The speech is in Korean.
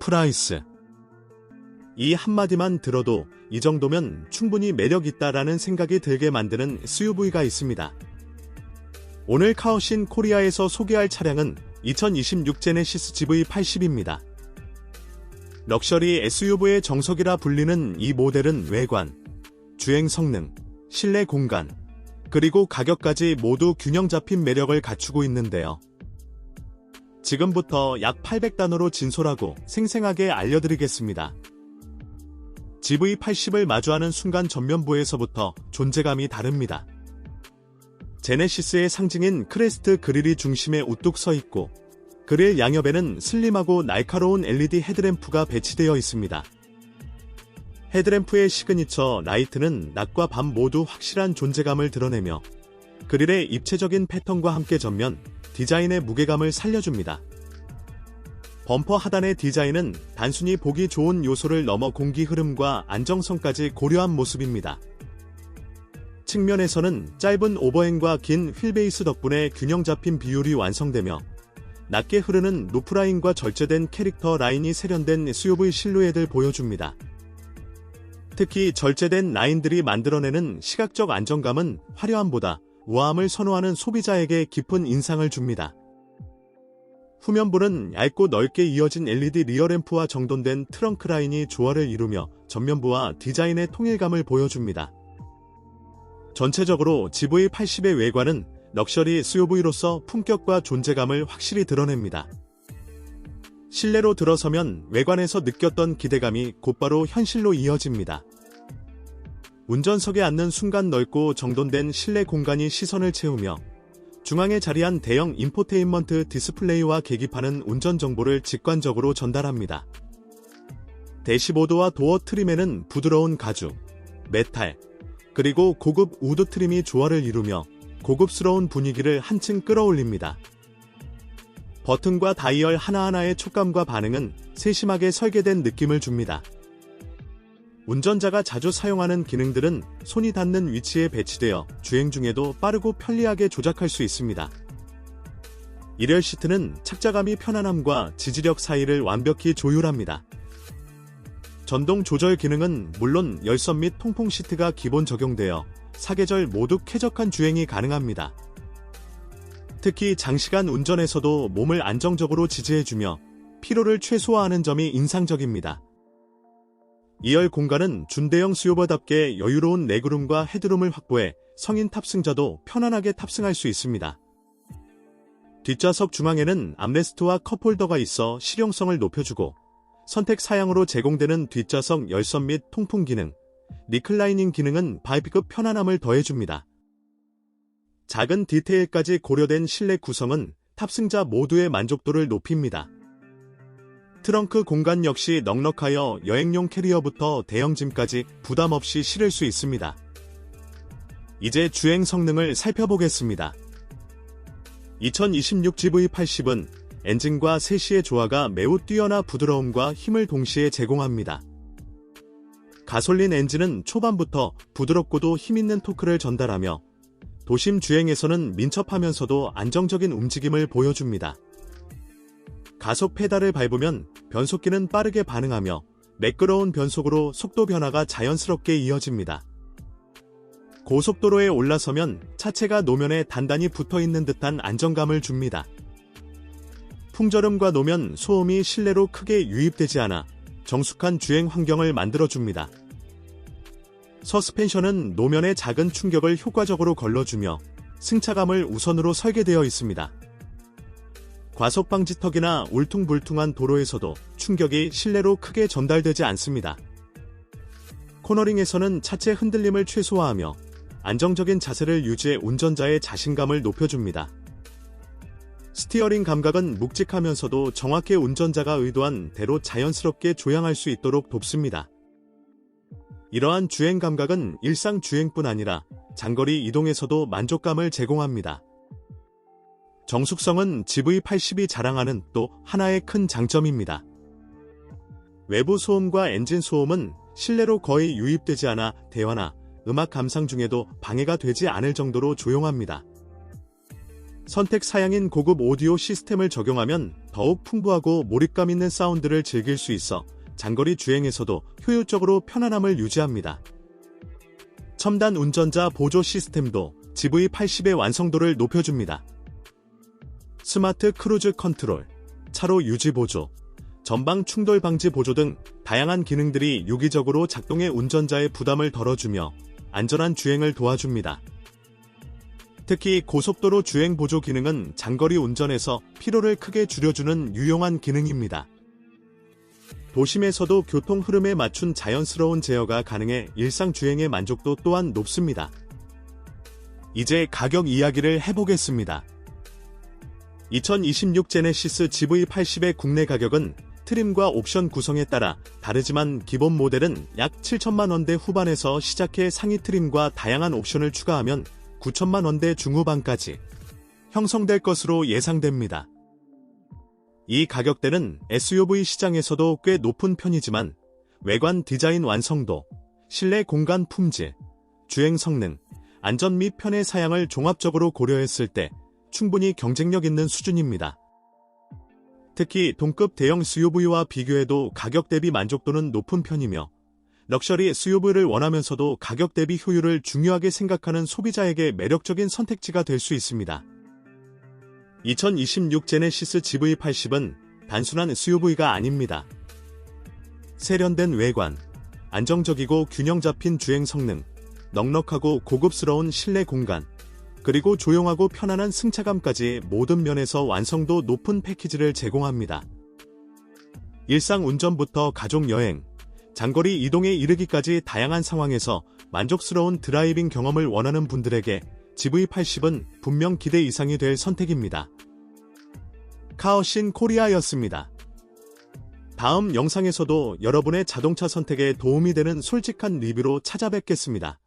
프라이스. 이 한마디만 들어도 이 정도면 충분히 매력 있다라는 생각이 들게 만드는 SUV가 있습니다. 오늘 카오신 코리아에서 소개할 차량은 2026 제네시스 GV80입니다. 럭셔리 SUV의 정석이라 불리는 이 모델은 외관, 주행 성능, 실내 공간, 그리고 가격까지 모두 균형 잡힌 매력을 갖추고 있는데요. 지금부터 약 800단어로 진솔하고 생생하게 알려드리겠습니다. GV80을 마주하는 순간 전면부에서부터 존재감이 다릅니다. 제네시스의 상징인 크레스트 그릴이 중심에 우뚝 서 있고 그릴 양옆에는 슬림하고 날카로운 LED 헤드램프가 배치되어 있습니다. 헤드램프의 시그니처 라이트는 낮과 밤 모두 확실한 존재감을 드러내며 그릴의 입체적인 패턴과 함께 전면 디자인의 무게감을 살려줍니다. 범퍼 하단의 디자인은 단순히 보기 좋은 요소를 넘어 공기 흐름과 안정성까지 고려한 모습입니다. 측면에서는 짧은 오버행과 긴 휠베이스 덕분에 균형 잡힌 비율이 완성되며 낮게 흐르는 루프라인과 절제된 캐릭터 라인이 세련된 SUV 실루엣을 보여줍니다. 특히 절제된 라인들이 만들어내는 시각적 안정감은 화려함보다 우아함을 선호하는 소비자에게 깊은 인상을 줍니다. 후면부는 얇고 넓게 이어진 LED 리어램프와 정돈된 트렁크 라인이 조화를 이루며 전면부와 디자인의 통일감을 보여줍니다. 전체적으로 GV80의 외관은 럭셔리 SUV로서 품격과 존재감을 확실히 드러냅니다. 실내로 들어서면 외관에서 느꼈던 기대감이 곧바로 현실로 이어집니다. 운전석에 앉는 순간 넓고 정돈된 실내 공간이 시선을 채우며 중앙에 자리한 대형 인포테인먼트 디스플레이와 계기판은 운전 정보를 직관적으로 전달합니다. 대시보드와 도어 트림에는 부드러운 가죽, 메탈, 그리고 고급 우드 트림이 조화를 이루며 고급스러운 분위기를 한층 끌어올립니다. 버튼과 다이얼 하나하나의 촉감과 반응은 세심하게 설계된 느낌을 줍니다. 운전자가 자주 사용하는 기능들은 손이 닿는 위치에 배치되어 주행 중에도 빠르고 편리하게 조작할 수 있습니다. 일열 시트는 착자감이 편안함과 지지력 사이를 완벽히 조율합니다. 전동 조절 기능은 물론 열선 및 통풍 시트가 기본 적용되어 사계절 모두 쾌적한 주행이 가능합니다. 특히 장시간 운전에서도 몸을 안정적으로 지지해주며 피로를 최소화하는 점이 인상적입니다. 2열 공간은 준대형 수요버답게 여유로운 레그룸과 헤드룸을 확보해 성인 탑승자도 편안하게 탑승할 수 있습니다. 뒷좌석 중앙에는 암레스트와 컵홀더가 있어 실용성을 높여주고 선택 사양으로 제공되는 뒷좌석 열선 및 통풍 기능, 리클라이닝 기능은 바이피급 편안함을 더해줍니다. 작은 디테일까지 고려된 실내 구성은 탑승자 모두의 만족도를 높입니다. 트렁크 공간 역시 넉넉하여 여행용 캐리어부터 대형 짐까지 부담 없이 실을 수 있습니다. 이제 주행 성능을 살펴보겠습니다. 2026 GV80은 엔진과 세시의 조화가 매우 뛰어나 부드러움과 힘을 동시에 제공합니다. 가솔린 엔진은 초반부터 부드럽고도 힘있는 토크를 전달하며 도심 주행에서는 민첩하면서도 안정적인 움직임을 보여줍니다. 가속 페달을 밟으면 변속기는 빠르게 반응하며 매끄러운 변속으로 속도 변화가 자연스럽게 이어집니다. 고속도로에 올라서면 차체가 노면에 단단히 붙어 있는 듯한 안정감을 줍니다. 풍절음과 노면 소음이 실내로 크게 유입되지 않아 정숙한 주행 환경을 만들어줍니다. 서스펜션은 노면의 작은 충격을 효과적으로 걸러주며 승차감을 우선으로 설계되어 있습니다. 과속 방지턱이나 울퉁불퉁한 도로에서도 충격이 실내로 크게 전달되지 않습니다. 코너링에서는 차체 흔들림을 최소화하며 안정적인 자세를 유지해 운전자의 자신감을 높여줍니다. 스티어링 감각은 묵직하면서도 정확히 운전자가 의도한 대로 자연스럽게 조향할 수 있도록 돕습니다. 이러한 주행 감각은 일상 주행뿐 아니라 장거리 이동에서도 만족감을 제공합니다. 정숙성은 GV80이 자랑하는 또 하나의 큰 장점입니다. 외부 소음과 엔진 소음은 실내로 거의 유입되지 않아 대화나 음악 감상 중에도 방해가 되지 않을 정도로 조용합니다. 선택 사양인 고급 오디오 시스템을 적용하면 더욱 풍부하고 몰입감 있는 사운드를 즐길 수 있어 장거리 주행에서도 효율적으로 편안함을 유지합니다. 첨단 운전자 보조 시스템도 GV80의 완성도를 높여줍니다. 스마트 크루즈 컨트롤, 차로 유지 보조, 전방 충돌 방지 보조 등 다양한 기능들이 유기적으로 작동해 운전자의 부담을 덜어주며 안전한 주행을 도와줍니다. 특히 고속도로 주행 보조 기능은 장거리 운전에서 피로를 크게 줄여주는 유용한 기능입니다. 도심에서도 교통 흐름에 맞춘 자연스러운 제어가 가능해 일상 주행의 만족도 또한 높습니다. 이제 가격 이야기를 해보겠습니다. 2026 제네시스 GV80의 국내 가격은 트림과 옵션 구성에 따라 다르지만 기본 모델은 약 7천만 원대 후반에서 시작해 상위 트림과 다양한 옵션을 추가하면 9천만 원대 중후반까지 형성될 것으로 예상됩니다. 이 가격대는 SUV 시장에서도 꽤 높은 편이지만 외관 디자인 완성도, 실내 공간 품질, 주행 성능, 안전 및 편의 사양을 종합적으로 고려했을 때 충분히 경쟁력 있는 수준입니다. 특히 동급 대형 SUV와 비교해도 가격 대비 만족도는 높은 편이며 럭셔리 SUV를 원하면서도 가격 대비 효율을 중요하게 생각하는 소비자에게 매력적인 선택지가 될 수 있습니다. 2026 제네시스 GV80은 단순한 SUV가 아닙니다. 세련된 외관, 안정적이고 균형 잡힌 주행 성능, 넉넉하고 고급스러운 실내 공간, 그리고 조용하고 편안한 승차감까지 모든 면에서 완성도 높은 패키지를 제공합니다. 일상 운전부터 가족 여행, 장거리 이동에 이르기까지 다양한 상황에서 만족스러운 드라이빙 경험을 원하는 분들에게 GV80은 분명 기대 이상이 될 선택입니다. 카오신 코리아였습니다. 다음 영상에서도 여러분의 자동차 선택에 도움이 되는 솔직한 리뷰로 찾아뵙겠습니다.